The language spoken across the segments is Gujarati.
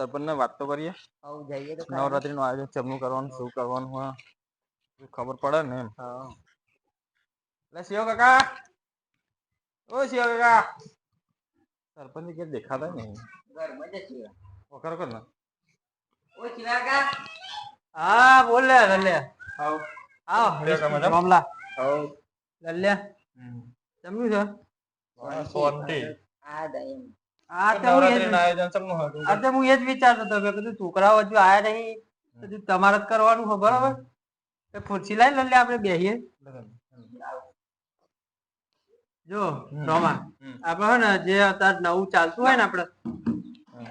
સરપંચ ને વાત તો કરીએ. આવું જઈએ તો ખરા. નવરાત્રી નું આયોજન ચમનું કરવાનું શું કરવાનું હોય ખબર પડે ને એમ. એટલે શિવ કાકા. ઓ શિવ કાકા. સરપંચ કે દેખાતા નહીં. વખર કર ને. ઓ કાકા. હા બોલ લે લલ્યા આવ આવ મામલા. આવ લલ્લે. જમ્યું છે? શાંતિ આ દહીં. તો હું એ જ- આયોજન ચમનું હતું આ તો હું એ જ વિચારતો હતો કે કીધું છોકરાઓ હજુ આયા નહીં. હજુ તમારે જ કરવાનું હોય બરાબર? તો ખુરશી લઈ લે આપણે બેહીએ. જો રોમા. આપણે ને જે અત્યારે નવું ચાલતું હોય ને આપણે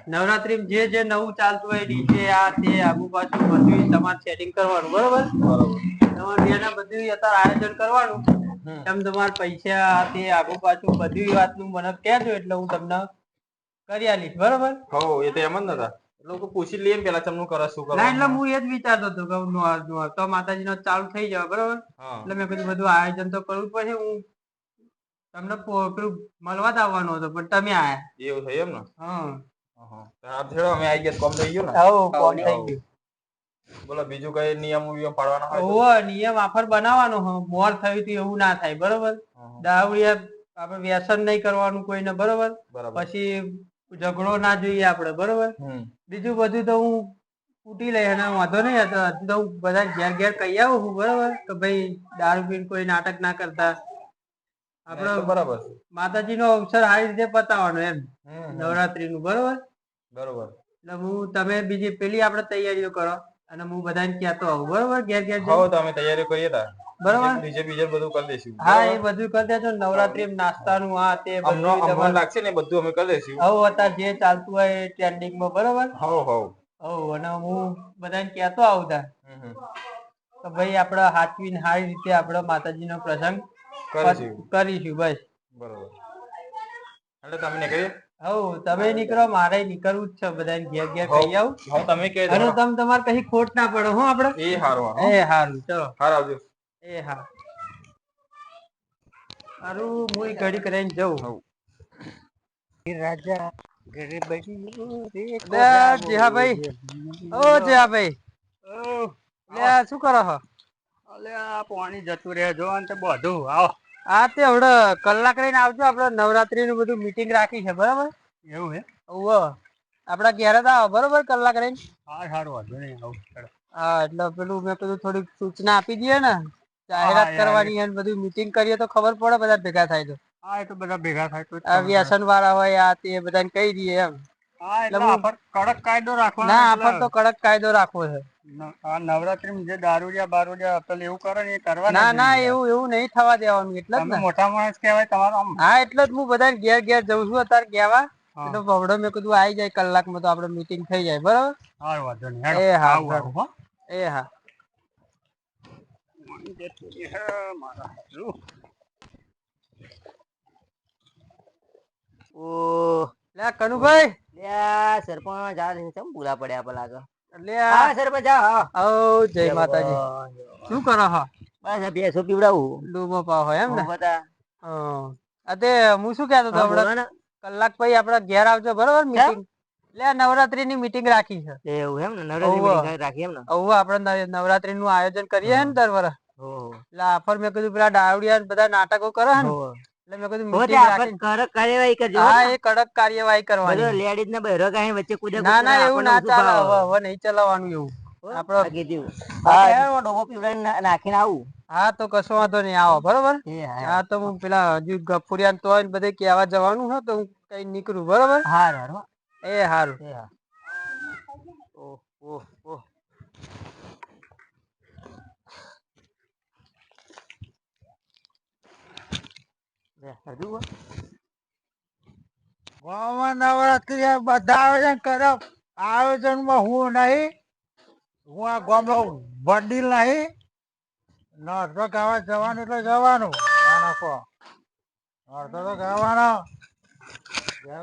નવરાત્રી જે જે નવું ચાલતું હોય ડીજે આ તે આગુ પાછું બધું તમારે સેટિંગ કરવાનું બરોબર? તમારે બેના બધું અત્યારે આયોજન કરવાનું. તમે તેમ તમારે પૈસા આ તે આગુ પાછું બધી વાતનું મને કહેજો એટલે હું તમને કરી આલીશ બરોબર? હો એ તો એમ જ નતા. લોકો પૂછી લઈએ પેલા તમને કરો શું ના એટલે હું એ જ વિચારતો હતો કે નો- નો- તો માતાજીનો ચાલુ થઈ જાય બરોબર? એટલે મેં કીધું બધું આયોજન તો કરવું પડશે. હું તમને પો- પેલું મળવા જ આવવાનો હતો પણ તમે આયા. એવું થયું એમ ને? હા. હા હા અમે આવી ગયા કોમ થઈ ગયું ને? હા કોમ થઈ ગયું. બોલો બીજું કઈ નિયમ વિયમ પાડવાના હોય ઓ નિયમ આફર બનાવવાનો હો. મોર થયું હતું એવું ના થાય બરોબર? દાવડિયા આપણે વ્યસન નહીં કરવાનું કોઈને બરોબર. પછી ઝઘડો ના જોઈએ આપણે બરોબર? બીજું બધું તો હું ઉઠી લઈ અને વાંધો નહીં હતો હજુ તો હું બધા ઘેર ઘેર કહી આવું છું બરોબર? કે ભાઈ દારૂ પીને કોઈ નાટક ના કરતા. આપડે આપણો બરાબર માતાજી નો અવસર સારી રીતે પતાવવાનો એમ નવરાત્રી નું બરોબર? બરોબર. એટલે હું તમે બીજી પેલી આપણે તૈયારીઓ કરો અને હું બધાને કહેતો આવું બરોબર? ઘેર ઘેર. હવે તો અમે તૈયારીઓ કરીએ તા. બરોબર? બીજે બીજે બધું કરી દઈશું. હા એ બધું કરી દેજો. નવરાત્રી નાસ્તાનું આ તે બધું અમને લાગશે ને બધું અમે કરી દઈશું. હવે અત્યારે જે ચાલતું હોય ટ્રેન્ડિંગમાં બરોબર? હવ હવ. હવ અને હું બધાને કહેતો આવું તા. હમ, હમ. તો ભાઈ આપણે હાચવીને સારી રીતે આપણે માતાજીનો પ્રસંગ કરીશું. કરીશું બસ. બરોબર. એટલે તમે નીકળીએ હવ તમે નીકળો મારે નીકળવું જ છે. બધાને ઘેર ઘેર કહી આવું. તમે કહી અને તમે તમારે કઈ ખોટ ના પડો હું આપડે? એ હારું. એ હારું ચલો. હાર આવજો. એ હા. હારું મુઈ ઘડી કરીને જઉં. હવ. રાજા ઘરે બેઠી જેહાભાઈ. ઓ જેહાભાઈ. લે શું કરો છો અલે આ પાણી જતું રહે. જો અને બધું. આવો. આ તે હવડે કલાક રહીને આવજો. આપણે નવરાત્રી નું બધું મીટિંગ રાખી છે બરાબર? એવું હે? ઓવ આપડા ઘેરે તો આવો. બરોબર કલાક રહીને? હા સારું વાંધો નહીં. આવું હા એટલે પેલું મેં પેલું થોડીક સૂચના આપી દઈએ ને. જાહેરાત કરવાની અને બધું મીટિંગ કરીએ તો ખબર પડે બધા ભેગા થાય તો. હા એ તો બધા ભેગા થાય તો આ વ્યસન વાળા હોય આ તે બધાને કહી દઈએ એમ. હા એટલે એટલે કડક કાયદો રાખવાનો ના આફર તો કડક કાયદો રાખવો છે. આ નવરાત્રી જે દારૂડિયા બારૂડિયા પેલું એવું કરે ને એ કરવા ના ના એવું એવું નહીં થવા દેવાનું એટલે જ મોટા માણસ કહેવાય તમારો હા એટલે જ હું બધા ઘેર ઘેર જઉં છું અત્યારે કહેવા. એટલે બવડો મેં કીધું આવી જાય કલાકમાં તો આપણે મીટિંગ થઈ જાય. બરાબર? સારું વાંધો નહીં. એ હા. એ હા. જતું રહે, મારા હારું. ઓ લે કનુભાઈ. લે સરપંચ આ છે ચમ ભૂલા પડ્યા પેલા તો. લે હા આ સરપંચ હા ઓ જય માતાજી. શું કરો હા? બસ આ ભેંસો પીવડાવું. ડૂબો પાવ હોય એમ ને? હું બધા હા અતે હું શું કહેતો તો હમણાં કલાક પછી આપડા ઘેર આવજો બરોબર મીટિંગ લે નવરાત્રી ની મીટિંગ રાખી છે. એવું એમ ને નવરાત્રી. રાખી એમ ને. હવે આપણે નવરાત્રી નું આયોજન કરીએ ને દર વર્ષ. એટલે આફર મેં કીધું પેલા ડાવડિયા બધા નાટકો કરે ને એટલે મેં કીધું કડક કાર્યવાહી કરજો હા. એ કડક કાર્યવાહી કરવાની. લેડીઝ ને બહેરો કાંઈ વચ્ચે કૂદે ના ના એવું ના ચાલે. હવે હવે નહીં ચલાવવાનું એવું. આપણો આપણો- હા ડોબો પીવડાવીને નાખીને આવું. હા તો કશો વાંધો નહીં આવો. બરોબર? હા તો હું પેલા હજુ ગફુરિયાન તો હોય બધે કહેવા જવાનું છે તો હું કઈ નીકળું. બરોબર? હા. એ હારું. ઓહ ઓહ ઓહ લે, હજુ હો? ગામમાં નવરાત્રી બધા આયોજન કરે. આયોજનમાં હું નહીં, હું આ ગામનો વડીલ નહીં. નર્સો ગાવા જવાનું એટલે જવાનું. નાખો નર્સો તો ગાવાનો.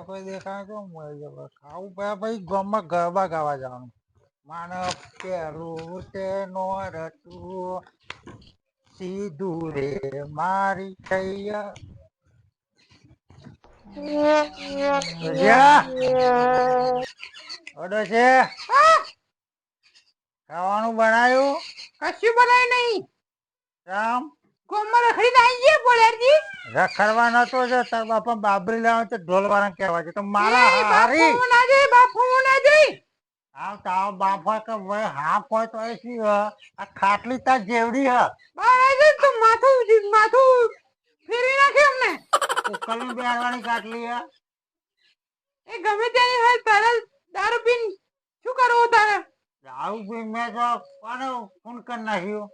કોઈ દેખાય તો મળી જશે ખાવું પડ્યા પછી ગામમાં ગરબા ગાવા જવાનું. માનવ પેરું તેનો રતું સીધું રે મારી ભજીયા ઓડો છે? ખાવાનું બનાવ્યું કશું બનાય નહીં. રામ. ગોમમાં રખડીને આવી ગયા બોલારજી. રખડવા નતો જો તાર બાપા બાબરી લાવે તો ઢોલ વાળા કહેવા છે. તો મારા હારી. બાપુ ના જઈ બાપુ ના જઈ. આવ તાવ બાપ હોય કે હાફ હોય તો એ હ? આ ખાટલી તાર જેવડી હ. જઈ તો માથું માથું ફેરવી નાખે અમને? ઉકલની બેરવાની કાટલી એ ગમે ત્યાં હોય તારે દારૂ પીન શું કરવું તારે? દારૂ બી મેં તો કોને ફોન કરી નાખ્યો?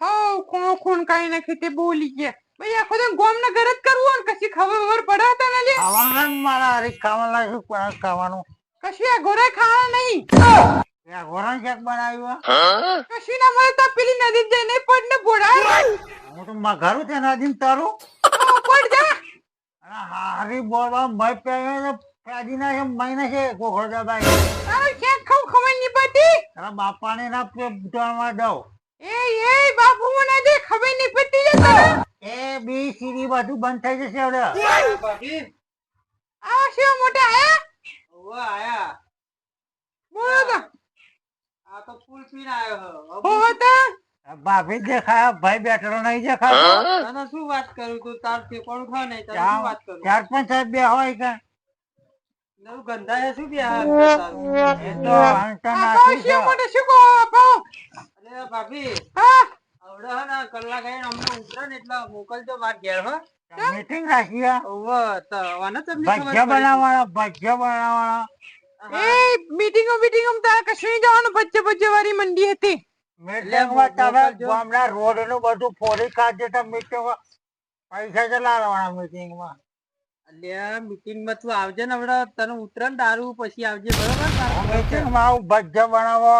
હો કોણ કોણ કાઈ નાખી તે બોલી ગયા. ભાઈ આખો દિન ગોમ ને ઘર જ કરવું ને કશી ખબર પડે તને લે ખાવાનું મારા હારી ખાવાનું લાગ્યું ખાવાનું? કશી આ ગોરે ખાવા નહીં. ત્યાં ઘોરણ શાક બનાવ્યું ના મળે તો પેલી નદી જઈને પડ ને બોડા હું તો મઘારું ત્યાં નદીમ તારું. પડ જા. અને હારી બોલવા મય પહેર્યો ફેદી નાખે મહિના છે કોખો દબાઈ તારે ક્યાંક ખાવ ખબર નહીં પડતી? તારા બાપાને ના પેટમાં દઉં. એ એ બાપુ મને જે ખબર નહીં પડતી છે એ બી સીડી બધું બંધ થઈ જશે હવે. આ શેવ મોટા આયા? ઓવા આયા. બોલો આ તો ફૂલ પીને આવ્યો હો. હો હતા ભાભી દેખાય ભાઈ બેઠેલો નહીં દેખાતો. તને શું વાત કરું તું? તાર કોણ ખા નહીં? તને શું વાત કરું? ચાર પાંચ સાહેબ બે હોય કે? નવ ગંધા હે શું બે એ તો નાખ્યું શેવ છે મોટા શું કહો આપો? અરે ભાભી હા? આવડે હે ના કલાક આઈને અમને ઉતરે ને એટલે મોકલજો વાત ઘેર હો. મીટિંગ રાખી. ઓવે તો વાના તમને ખબર ભજ્યા બનાવવાના ભજીયા બનાવવાના એ મીટિંગો મીટિંગો તારે કશું નહીં જવાનું? બચ્ચે બચ્ચે વાળી મંડી હતી. મીટિંગમાં તમે. ગામના રોડનું બધું ફોડી કાઢજે તો મીટિંગ પૈસા કેટલા લાવવાના મીટિંગમાં અલ્યા મીટિંગમાં તું આવજે ને હમણાં તને ઉતરે ને દારૂ પછી આવજે બરોબર? મીટિંગમાં આવું ભજીયા બનાવો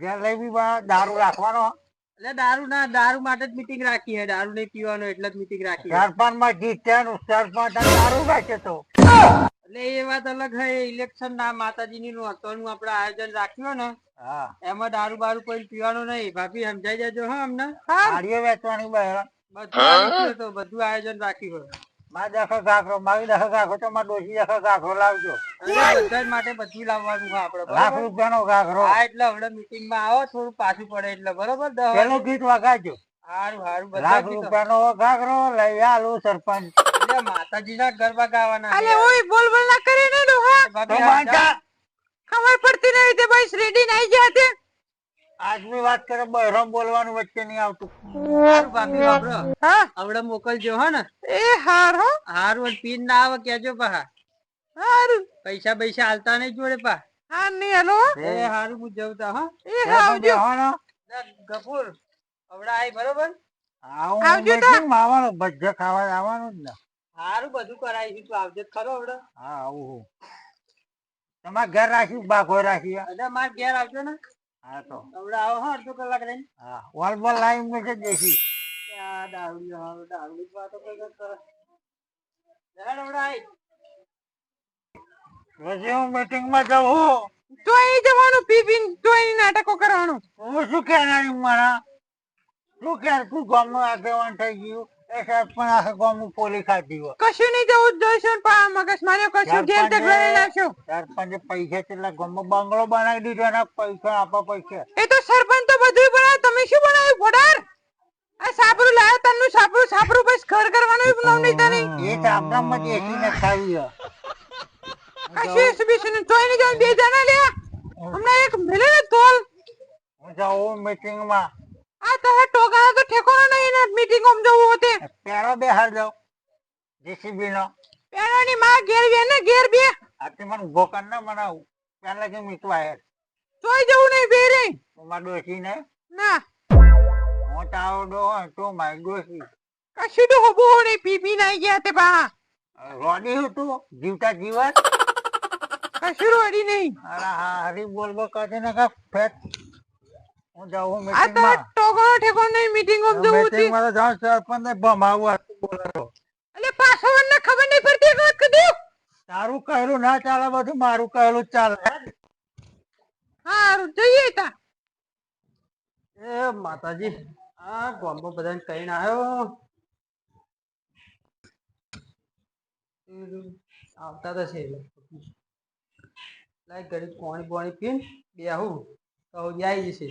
જલેબી બનાવો દારૂ રાખવાનો. એટલે દારૂ ના દારૂ માટે જ મીટિંગ રાખી હે. દારૂ નહીં પીવાનો એટલે જ મીટિંગ રાખી હે. સરપંચમાં જીત્યા સરપંચ દારૂ રાખે તો. એટલે એ વાત અલગ હે ઇલેક્શન ના માતાજી ની નોંધવાનું આપણે આયોજન રાખ્યું ને હા. એમાં દારૂ બારૂ કોઈ પીવાનું નહીં ભાભી સમજાઈ જજો હા અમને. ગાડીઓ વેચવાની બધું તો બધું આયોજન રાખ્યું હોય મારી દખો ગાખરો મારી દખો ગાખરો તો મારી ડોશી દખો ગાખરો લાવજો. બધા માટે બધું લાવવાનું છે આપણે લાખ રૂપિયા રૂપિયાનો ગાખરો હા એટલે હમણાં મીટિંગમાં આવો થોડું પાછું પડે એટલે બરોબર. પેલું ગીત વગાડજો. હારું હારું લાખ. રૂપિયાનો ગાખરો લઈ આલું સરપંચ. એટલે માતાજી ના ગરબા ગાવાના અલે ઓય બોલ બોલ ના કરે ને ડોહા તો ભાભી ખબર પડતી નહીં તે ભાઈ શ્રેડી નહીં ગયા તે. વાત કરે બહેરામ બોલવાનું વચ્ચે નહીં આવતું. હારું ભાભી વાપરો. હા? આવડે મોકલજો હો ને. એ હાર હો. હારું પીન ના આવે કેજો પા હારું. પૈસા પૈસા હાલતા નહીં જોડે પા હા નહીં હલો એ હારું હું. હા એ આવજો. ગફુર આવડે આય બરોબર? આવું આવજો તો. meeting માં ખાવા આવવાનું જ ને. હારું બધું કરાવીશું તું આવજે. ખરો હવડે હા આવું હું. તમારે ઘર રાખ્યું બાઘો રાખી અરે માર ઘેર આવજો ને. હા તો. હવડે આવો હા અડધો કલાક રહીને. હા વોલ બોલ લાઈન મેં છે દેશી. આ દારૂડિયો હારો દારૂડી વાતો કોઈ કરે હેડ આવડે આય. પછી હું meeting માં જવું તો જવાનું પીપીન તો અહીં નાટકો કરવાનું. હું શું કહેનારી મારા? શું કે તું ગામનું આગેવાન થઈ ગયું? એ સાહેબ પણ આખા ગામનું પોલી ખાધી હોય. કશું નહીં જવું જ જોઈશું ને પા મગજ માર્યો કશું ઘેર તક નાખશું સરપંચે પૈસા કેટલા? ગામમાં બંગલો બનાવી દીધો એના પૈસા આપવા પૈસા. એ તો સરપંચ તો બધું બનાવે તમે શું બનાવ્યું? ફોડાર આ સાપરું લાયા તનનું સાપરું સાપરું બસ ઘર કરવાનું બનાવ નહીં. તને એ ચાપડામાં દેખીને ખાવી હોય. કશું એસબીસી ને? તોય નહીં જવાનું બે જણા લ્યા. હમણાં એક મિલે ને તોલ હું જાઉં meeting માં. આ તો ટોકાનો તો ઠેકોનો નહીં ને મીટિંગમાં જવું હોતે. પેલો બેહાર દઉં જેસીબી નો. પેલાની માં ઘેર બે ને ઘેર બે મને કર ને મને પેલા કે મીઠવા હે તોય જવું નહીં બે રે મારા ડોશી ને? ના. તારો ડો તું મારી ડોશી. કશું તો હોબો નહીં પી પી ગયા તે પા રોડી હું તું? જીવતા જીવત? કશું રોડી નહીં. અરે હા હરી બોલ બોલ કહે ને કા ફેટ હું જાઉં માં નહીં મીટિંગમાં જવું meeting માં જાઉં સરપંચ ને ભમાવું હતું બોલો એટલે પાછો મને ખબર નહીં પડતી એક વાત કીધું. તારું કહેલું ના ચાલે બધું મારું કહેલું જ ચાલે. હારું જઈએ તા. એ માતાજી આ ગોમ્બો બધાને કહીને આવ્યો આવતા તો છે. લાય ઘડી પાણી પાણી બે બેહું. તો હજી જશે.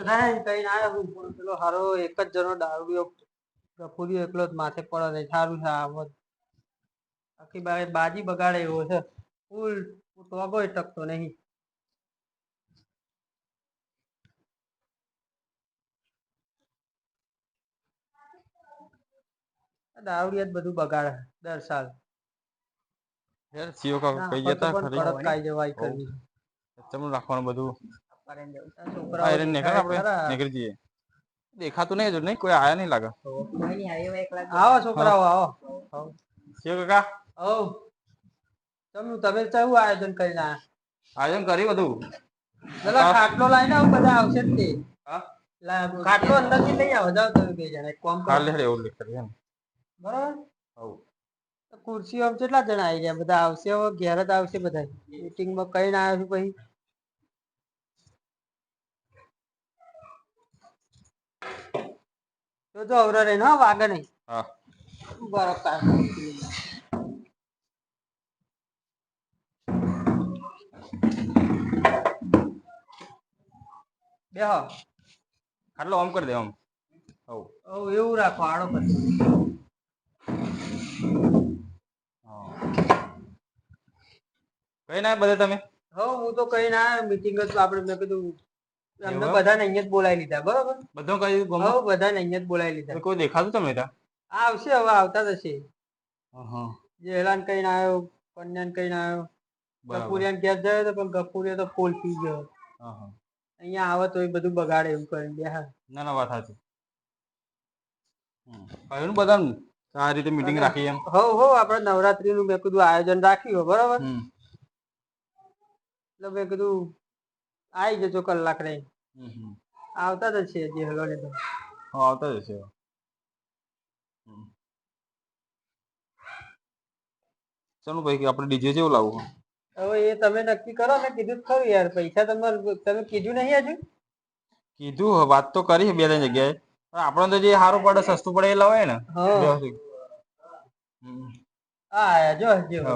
બધા કઈ ના આવ્યો પણ પેલો હારો એક જ જણો દારૂડિયો ગફુરિયો એકલો જ માથે પડે ને સારું છે જ. આખી બા બાજી બગાડે એવો છે. ફૂલ ટોગો ટકતો નહીં. આ દારૂડિયા જ બધું બગાડે દર સાલ. યાર સીઓ કા કઈ જતા ખરી કડક કાયદેવાહી કરવી. તમને રાખવાનું બધું? આ આયરન નીકળે આપણે. નીકળી જઈએ. દેખાતું નહીં હજુ નહીં કોઈ આયા નહીં લાગે. આવો છોકરાઓ આવો. સીઓ કાકા. આવો તમે તમે કેવું આયોજન કરીને આયા? આયોજન કરી બધું? પેલા ખાટલો લઈને આવો બધા આવશે જ તે. ખાટલો અંદરથી લઈ આવો જાઓ તમે બે જણા કોમ કરો. હેડે એવું લીધું એમ બરાબર? હવ. ખુરશીઓ કેટલા જણા આવી ગયા બધા આવશે ઘેર જ આવશે બધા મીટિંગમાં કઈ ના આવ્યું પછી? જો જો અવરો રે ના વાગે નહીં. હા. બરાબર બે બેહો. ખાટલો આમ કરી દે આમ. હવ. હવ એવું રાખો આડો પછી કઈ ના બધે તમે? હવ હું તો કઈ ના મીટિંગ જ આપણે મેં કીધું અમને બધાને અહીંયા જ બોલાવી લીધા બરોબર? બધો કઈ ગમો બધાને અહીંયા જ બોલાવી લીધા. કોઈ દેખાતું તમે તા આ આવશે હવે આવતા જ હશે. હા જે હેલાન કઈ ના આવ્યો કન્યાન કઈ ના આવ્યો ગફુરિયાન ઘેર જાય તો પણ ગફુરિયા તો ફૂલ પી ગયો. અહીંયા આવે તો એ બધું બગાડે એવું કરીને બેહા ના ના વાત સાચી. કહ્યું ને બધાને? આ રીતે મીટિંગ રાખી એમ. હો હો આપણે નવરાત્રી નું મેં કીધું આયોજન રાખ્યું બરોબર? એટલે મેં કીધું આવી જજો કલાક રહી. આવતા જ છે જે હલો તો. હા આવતા જ છે. ચાલો ભાઈ આપણે ડીજે જેવું લાવવું હવે એ તમે નક્કી કરો મેં કીધું જ ખરું યાર પૈસા તમારે તમે કીધું નહીં હજુ? કીધું વાત તો કરી બે ત્રણ જગ્યાએ. પણ આપણને તો જે સારું પડે સસ્તું પડે એ લવાય ને. હા. જો હજી હવ.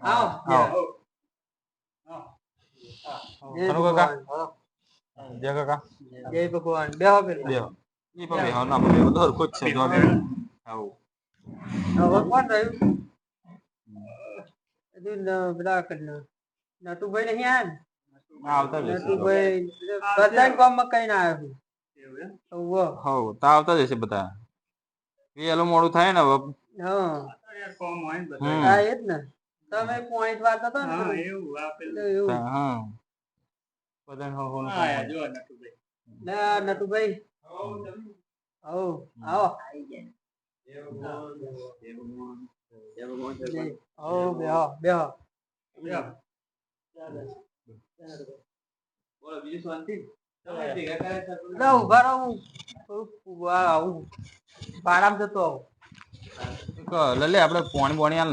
આવો આવો. જય ખરું કાકા? ભગવાન. જય કાકા જય ભગવાન બેહો પેલા બેહો. ઈ પણ બેહો, ના પણ બેહો. બધું હરખું જ છે જો આગળ. આવું. હવે કોણ રહ્યું હજુ ન- પેલા કન- નટુભાઈ નહીં આયા ને? ના, આવતા જ હશે. નટુભાઈ બધા ગામમાં કઈ ના આવ્યો ઉવ્વ. હવ તા આવતા જ હશે બધા વેલું મોડું થાય ને હવે હા હમ. હા એ જ ને તમે પોઈન્ટ વાત હતો ને એટલે એવું તા- હા બધાને હવ હવનું કામ હોય. ના નટુભાઈ. આવો. આવો આવો બેહો બેહો. ના ઊભા રહો હું આવું બારામાં જતો આવું. લલે આપણે પોણી બોણી હાલ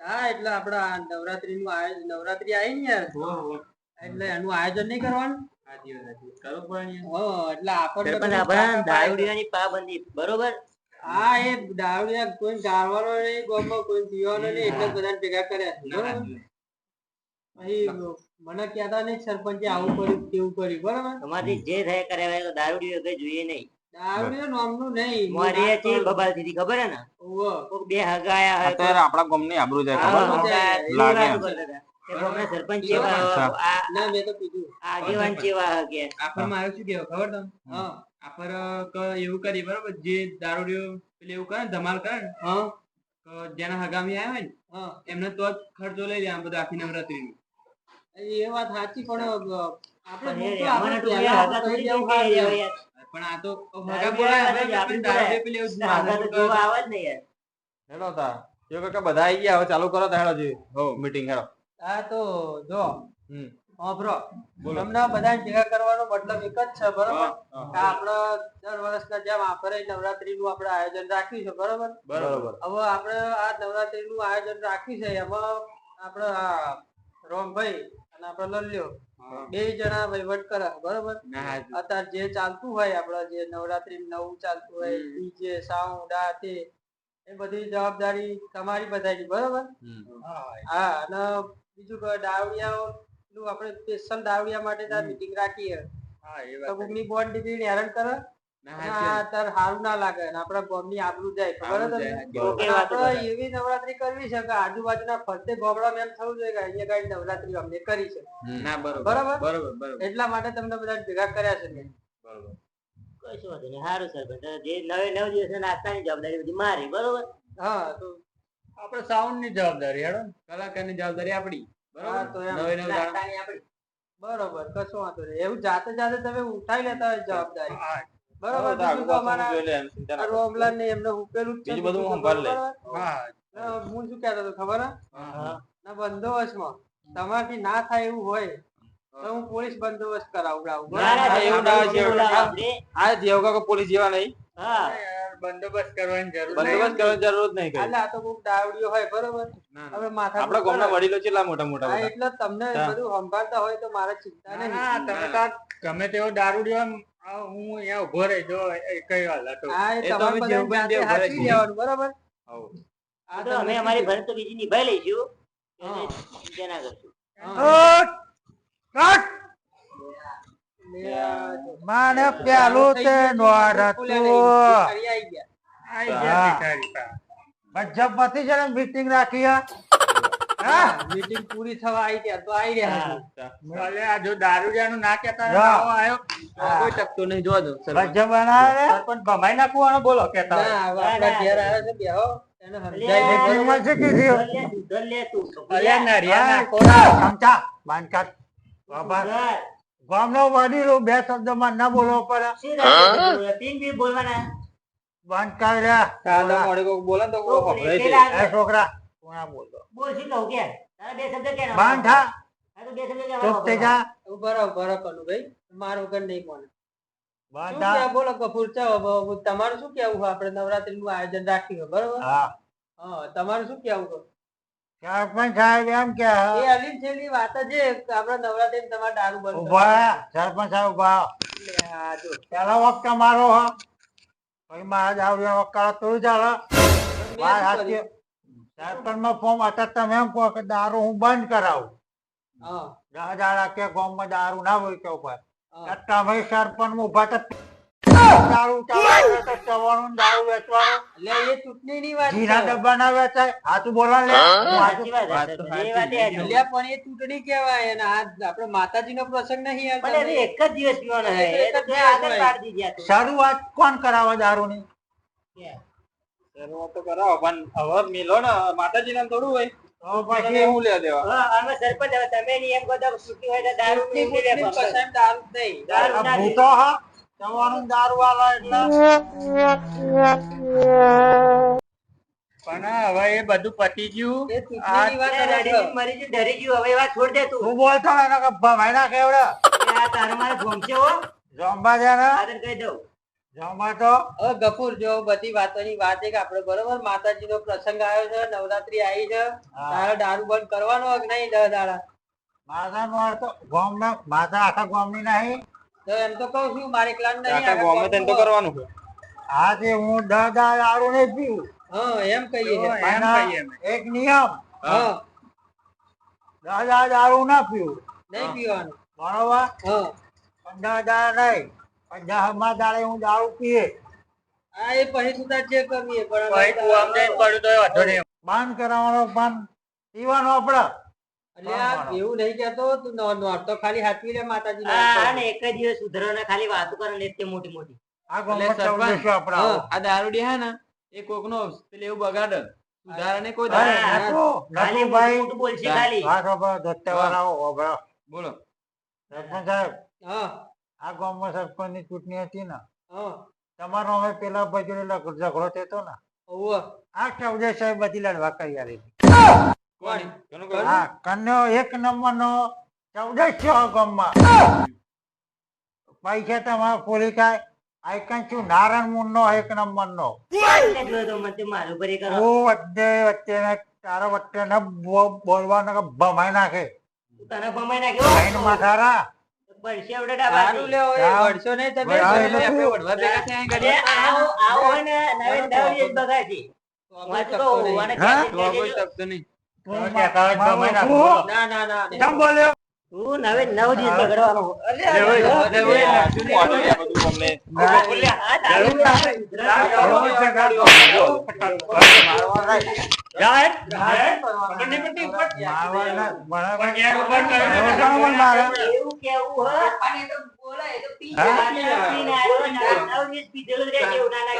હા એટલે આપડા નવરાત્રી નું આયોજન નવરાત્રી આવી ને યાર? એટલે એનું આયોજન નહીં કરવાનું? હા એટલે આપણને. દારૂડિયાની પાબંદી બરોબર? હા એ દારૂડિયા કોઈ ગાળવાનો નહીં ગામમાં કોઈ પીવાનો નહીં એટલે બધાને ભેગા કર્યા પછી મને કહેતા નહીં સરપંચે આવું કર્યું તેવું કર્યું બરાબર? જે થાય કરે હવે દારૂડિયો કઈ જોઈએ નહીં. એવું સરપંચ આગેવાન મારે શું કેવું ખબર કરી બરોબર? જે દારૂડિયો પેલું એવું કરે ધમાલ કરે ને જેના હગામી આવ્યા હોય ને હા એમને તો જ ખર્ચો લઈ લે આમ બધું આખી નવરાત્રીનો. એ વાત સાચી પણ આપણે પણ આ તો બોલાય ના. આગળ તો જોવા આવે ને યાર. હેલો તા. જો કાકા બધા આવી ગયા હવે ચાલુ કરો તા હેડો જી હો. મીટિંગ હેડો. આ તો જો. હમ. ઓબ્રો તમને બધા ભેગા કરવાનો મતલબ એક જ છે બરોબર? કે આપણે દર વર્ષના જેમ આપણે નવરાત્રીનું આપણે આયોજન રાખ્યું છે બરોબર? બરોબર. હવે આપણે આ નવરાત્રી નું આયોજન રાખ્યું છે એમાં આપણે આ રોમભાઈ અને આપડે લલ્યો. બે જણા વહીવટ કરે બરોબર? અત્યારે જે ચાલતું હોય આપડે જે નવરાત્રી નવું ચાલતું હોય. ડીજે સાઉન્ડ આ તે એ બધી જવાબદારી તમારી બધાની બરોબર? હા અને બીજું કે ડાવડિયાઓ નું આપણે સ્પેશિયલ ડાવડિયા માટે મીટિંગ રાખીએ. હા એ વાત બોન્ડ ડિગ્રી હેરાન કરે. તાર હારું ના લાગે આપણા ગામની આબરૂ જાય ખબર એવી નવરાત્રી કરવી છે કે આજુબાજુના ફરતે થવું જોઈએ કે અહીંયા કઈ નવરાત્રી અમને કરી છે. ના બરોબર બરોબર? બરોબર એટલા માટે તમને બધા ભેગા કર્યા છે મેં. બરોબર. કશું વાંધો નહીં સારું સરપંચ જે નવે નવ દિવસે નાસ્તાની જવાબદારી બધી મારી બરોબર? હા તો આપણે સાઉન્ડની જવાબદારી હેડો. કલાકારની જવાબદારી આપડી તો બરોબર. નવે નવ બરોબર કશો વાંધો નહીં. એવું જાતે જાતે તમે ઉઠાઈ લેતા હોય જવાબદારી. હા. બરોબર બીજું તો અમારા લે ચિંતા ના એમને ઉપેલું જ બીજું બધું સંભાળ. બરોબર? હા. હું શું કહેતો હતો ખબર. ના બંદોબસ્તમાં. તમારાથી ના થાય એવું હોય તો હું પોલીસ બંદોબસ્ત કરાવડાવું. આ પોલીસ જેવા નહીં. હા. બંદોબસ્ત કરવાની જરૂર બંદોબસ્ત કરવાની જરૂર જ નહીં એટલે આ તો કોક દાવડીઓ હોય બરોબર? હવે માથા આપણા ગામના વડીલો કેટલા મોટા મોટા એટલે તમને બધું સંભાળતા હોય તો મારા ચિંતા નહીં. તમે ગમે તેવો દારૂ દેવા હું અહીંયા ઊભો રહી જો કઈ હાલ હતો. હા એ એ તો તમારે અમે લેવાનું બરોબર? આ તો અમારી. તો બીજી નિભાઈ લઈશું ચિંતા ના કરશું. કટ! માને થઈ તે નોરતું. ગજબમાંથી છે ને meeting રાખી હે? મીટિંગ પૂરી થવા આવી ગયા તો આવી રહ્યા. ભલે આ જો દારૂડિયાનું ના કહેતા આવો આવ્યો. કોઈ ટકતો નહીં જોવા દો સરપંચ. ગજબ રે. સરપંચ ભમાઈ નાખવાનો બોલો કહેતા આપણા ઘેર આવ્યો છે બેહો. બે શબ્દ નાખો. ને. બોલવો પડે. શું ને બોલતો. બોલ શું કહું કે તારા બે શબ્દ કે બંધ. થા હા, તો બે શબ્દ કહેવાના ચૂપ થઈ જા. ઊભા રહો, ઊભા રહો, કનુભાઈ. મારા વગર નહીં કોને. બંધ. બોલો કપૂર તમારું શું કેવું છે? નવરાત્રી નું આયોજન રાખ્યું બરોબર? હા. હા તમારું શું કેવું? સરપંચ સાહેબ એમ કે એ છેલ્લી વાત જ આપણે નવરાત્રી તમારે દારૂ બંધ ઊભા. સરપંચ સાહેબ ઊભા. પેલો વખત મારો હ. પછી મારા જાવડિયા વખત થોડું ચાલો. મેં વાત સરપંચમાં ફોર્મ હતા તમે એમ કહો કે દારૂ હું બંધ કરાવું. હા, દાડા કે ગામમાં દારૂ ના હોય કે ઉપર. તમે સરપંચ ઊભા તો દારૂ ચાલુ તો ચવાનું દારૂ વેચવાનું. લે, એ ચૂંટણીની વાત ઘીના ડબ્બા ના વેચાય. હાથું બોલા લે. અલ્યા, પણ એ ચૂંટણી કહેવાય અને આ આપણે માતાજીનો પ્રસંગ નહીં પણ એક જ દિવસ પીવાનો હે. શરૂઆત કોણ કરાવે દારૂની? શરૂઆત તો કરાવો પણ હવે મિલો ને ની હોય. ના પણ હવે એ બધું પતી ગયું. મરી ગયું, ડરી ગયું હવે એ વાત છોડી દે તું. હું બોલતો ને એનો કે ભમાઈ નાખે એવડે એ આ તારો મારો ભોંકશે હો ને. તને કહી દઉં. ગફુર જો બધી વાતોની વાત છે આપણે બરોબર? માતાજીનો પ્રસંગ આવ્યો છે નવરાત્રી આવી છે. તારે દારૂ બંધ કરવાનો કે નહીં દસ દાડા? માતા નો અર્થ ગામના માતા આખા ગામની નહીં. તો એમ તો કહું છું મારે એકલા નહીં આખા આખા ગામમાં તો કરવાનું છે. આજે હું દસ દા દારૂ નહીં પીવું હા એમ કહીએ. એમ કહીએ એક નિયમ. હા. દસ દા દારૂ ના પીવું નહીં પીવાનું. બરોબર? હા. દસ નહીં. પણ દસમાં દાડે હું દારૂ પીએ. આ એ પછી સુધા જે કરવી એ પણ પછી કુવામાં જઈને પડ્યું તો વાંધો નહીં. બાન કરાવવાનો પણ પીવાનો આપડા એટલે આ એવું નહીં કેતો તું નો- નોટ તો ખાલી હાચવી લે માતાજી હા ને એક જ દિવસ સુધરો ને ખાલી વાતો કરે ને તે મોટી મોટી. આ ગામમાં સરપંચ, આપણા આ દારૂડી હે ને એ કોક નો પેલે એવું બગાડે. સુધારાને કોઈ ખાલી મોટું બોલશે ખાલી. હા સાંભળો, દત્તાવાળાઓ, બોલો. રત્ન સાહેબ હા. આ ગામમાં સરપંચની ચૂંટણી હતી ને? તમારો હવે પેલા બાજુ ઝઘડો થતો ને? આ ચૌદસો સાહેબ બધી લડવા કરી આવી હા કન્યો એક નંબર નો ચૌદસો ગામમાં. પૈસા તમારા પોલી કાય આઈકન છું નારાયણ મુન નો એક નંબર નો વચ્ચે વચ્ચે ને તારા વચ્ચે ને બોલવાનો ભમાઈ નાખે. તને ભમાઈ નાખ્યો આઈન આવડે દારૂ ડાબાથી. લેવો એ હા. નહીં તમે. આપણે શું? ભેગા થયા અહીં આવો આવો ને તો કોઈ નહીં. ના ના. બોલ્યા, હા, દારૂ દારૂ દારૂ એવું છે કે મારવા નહીં. મારવા નહીં. બરાબર. એવું કામ પણ મારે. એવું કેવું હે? હા? આટલા પીને આવ્યો, નવ દિવસ પીધેલું રહે, એવું ના ના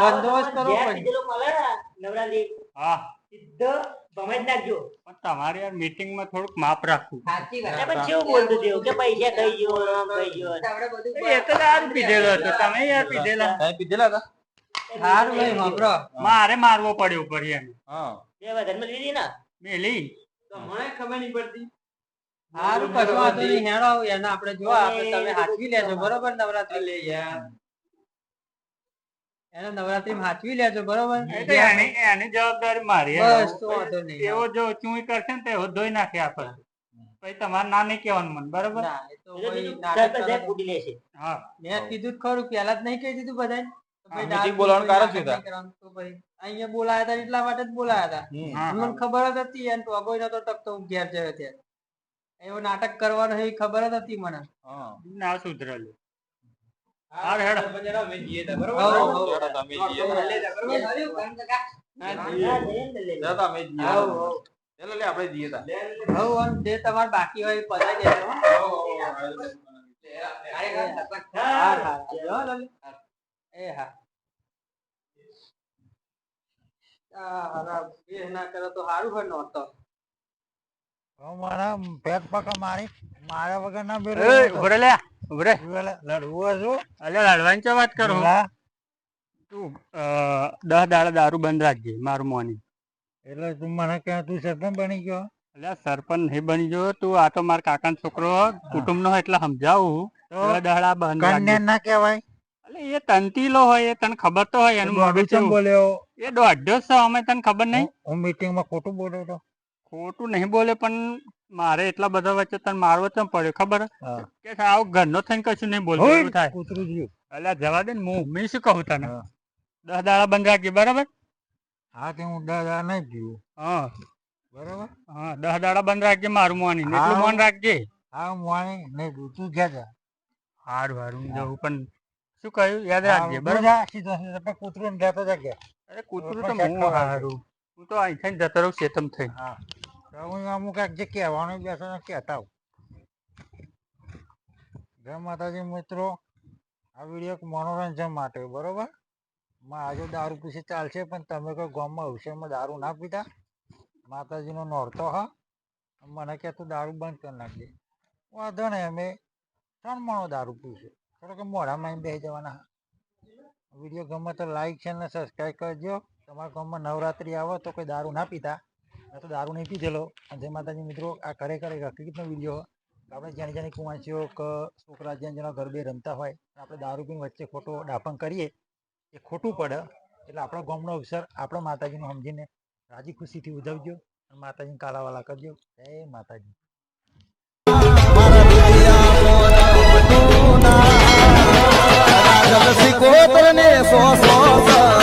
બંદોબસ્ત ને, નવરાત્રી, હા સીધો ભમાઈ નાખજો. પણ તમારે યાર મીટિંગમાં થોડુંક માપ રાખવું એટલે પછી કેવું બોલતું હતું કે પૈસા ખાઈ ગયો, આમ ખાઈ ગયો. એ તો દારૂ પીધેલો હતો. તમે યાર પીધેલા તમે પીધેલા હતા? ભાઈ. મારે મારવો પડ્યો ઉપર એમ હા. બે વધારે લીધી ને? મેલી. મને ખબર નહીં પડતી. સારું કશો વાંધો નહીં. હેડો એને આપણે જો આપણે તમે હાચવી લેજો. બરોબર નવરાત્રી? લઈ યાર. એને નવરાત્રી હાચવી લેજો બરોબર? એની એની જવાબદારી મારી બસ તો વાંધો નહીં એવો જો ચૂંઈ કરશે ને તો એવો ધોઈ નાખે આપણે. પછી તમારે ના નહીં કહેવાનું મને બરાબર. હા. મેં કીધું જ ખરું પેલા જ નહીં કહી દીધું બધાને કારણ શું. અહીંયા બોલાયા હતા એટલા માટે જ બોલાયા હતા. મને ખબર જ હતી અને તો અગોઈ નતો ટકતો હું ઘેર જયો એવો નાટક કરવાનો એ ખબર જ હતી મને. હા. ના સુધરેલું. હા હેડો. સરપંચ હેડો, અમે તા, બરોબર. તમે જઈએ. નોરતો તા, ને લે લે. ચાલો, લે, આપણે જઈએ તા. હઉ, અને જે તમારે બાકી હોય એ દેજો હો. હા, હા, એ હા. આ હારા બે ના કરો તો સારું હોય નહોતો હવે મારા પેટ પકા મારી. મારા વગર ના એ બેલું ઉભરે. લડવું લડવાની ચો વાત કરો? તું દસ દાડા દારૂ બંધ રાખજે મારું મોની. એટલે તું મને કહે તું સરપંચ બની ગયો? અલ્યા સરપંચ નહીં બની જો તું આ તો મારા કાકાનો છોકરો કુટુંબ નો એટલે સમજાવું. દાડા બંધ ના કહેવાય? અલે એ તંતીલો હોય એ તને ખબર તો હોય એનું મોઢું બોલ્યો? એ દોઢો છે અમે તને ખબર નહીં? હું- હું મીટિંગમાં ખોટું બોલ્યો તો? ખોટું નહીં બોલે પણ મારે એટલા બધા વચ્ચે તને મારવો ચમ પડ્યો ખબર. કે આવું ઘરનો થઈને કશું નહીં બોલતો એવું થાય. કૂતરું જ્યું. અલ્યા જવા દે ને હું મેં શું કહું તને? દસ દાડા બંધ રાખજે બરાબર? હા તે હું દાદા નહીં પીવું. હા. બરાબર? હા દસ દાડા બંધ રાખજે મારું મોની એટલું મોન રાખજે. હા મોની નહીં પીવું તું ક્યાં જા હાર હારું જવું પણ શું કહ્યું? યાદ રાખજે બરાબર? સીધો સીધો કૂતરું ને જતો જા અરે કૂતરું તો હું હારું. હું તો અહીં થઈને જતો રહું શેતમ થઈ હા. હું અમુક એક જે કહેવાનું બેસો કહેતા જય માતાજી મિત્રો, આ વીડિયો એક મનોરંજન માટે બરોબર? માં આજે દારૂ પીસી ચાલશે, પણ તમે કોઈ ગામમાં અવસરમાં દારૂ ના પીતા માતાજીનો નોરતો હા. મને કે તું દારૂ બંધ કરી નાખજે. વાંધો નહીં, અમે ત્રણ મણો દારૂ પીશું. થોડો કે મોઢામાં બેસી જવાના વીડિયો ગમે તો લાઈક છે ને સબસ્ક્રાઈબ કરજો. તમારા ગામમાં નવરાત્રિ આવે તો કોઈ દારૂ ના પીતા. મેં તો દારૂ નહીં પીધેલો જય માતાજી મિત્રો આ ખરેખર એક હકીકતનો વીડિયો આપણે જ્યાં જેની કુંવાસીઓ કે છોકરા જ્યાં જેના ગરબે રમતા હોય આપણે દારૂ પીને વચ્ચે ખોટો ડાપણ કરીએ એ ખોટું પડે એટલે આપણા ગામનો અવસર આપણે માતાજીનું સમજીને રાજી ખુશીથી ઉજવજો અને માતાજીને કાલાવાલા કરજો જય માતાજી સો સો સો